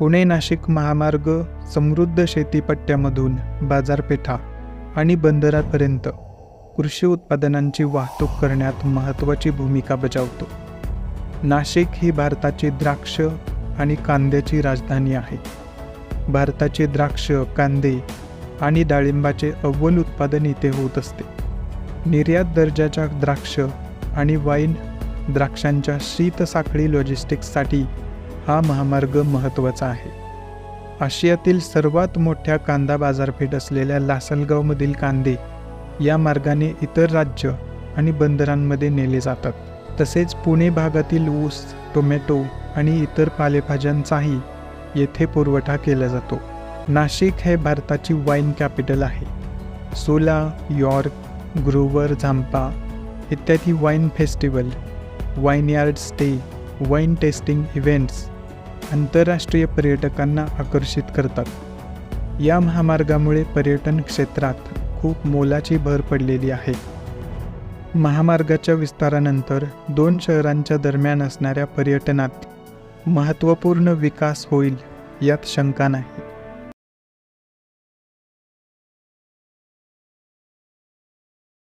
पुणे नाशिक महामार्ग समृद्ध शेतीपट्ट्यामधून बाजारपेठा आणि बंदरापर्यंत कृषी उत्पादनांची वाहतूक करण्यात महत्त्वाची भूमिका बजावतो. नाशिक ही भारताची द्राक्ष आणि कांद्याची राजधानी आहे. भारताचे द्राक्ष कांदे आणि डाळिंबाचे अव्वल उत्पादन इथे होत असते. निर्यात दर्जाच्या द्राक्ष आणि वाईन द्राक्षांच्या शीतसाखळी लॉजिस्टिक्ससाठी हा महामार्ग महत्त्वाचा आहे. आशियातील सर्वात मोठ्या कांदा बाजारपेठ असलेल्या लासलगावमधील कांदे या मार्गाने इतर राज्य आणि बंदरांमध्ये नेले जातात. तसेच पुणे भागातील ऊस टोमॅटो आणि इतर पालेभाज्यांचाही येथे पुरवठा केला जातो. नाशिक हे भारताची वाईन कॅपिटल आहे. सोला यॉर्क ग्रोवर झांपा इत्यादी wine festival wine yard stay wine tasting events आंतरराष्ट्रीय पर्यटकांना आकर्षित करतात. या महामार्गामुळे पर्यटन क्षेत्रात खूप मोलाची भर पडलेली आहे. महामार्गाच्या विस्तारानंतर दोन शहरांच्या दरम्यान असणाऱ्या पर्यटनात महत्त्वपूर्ण विकास होईल यात शंका नाही.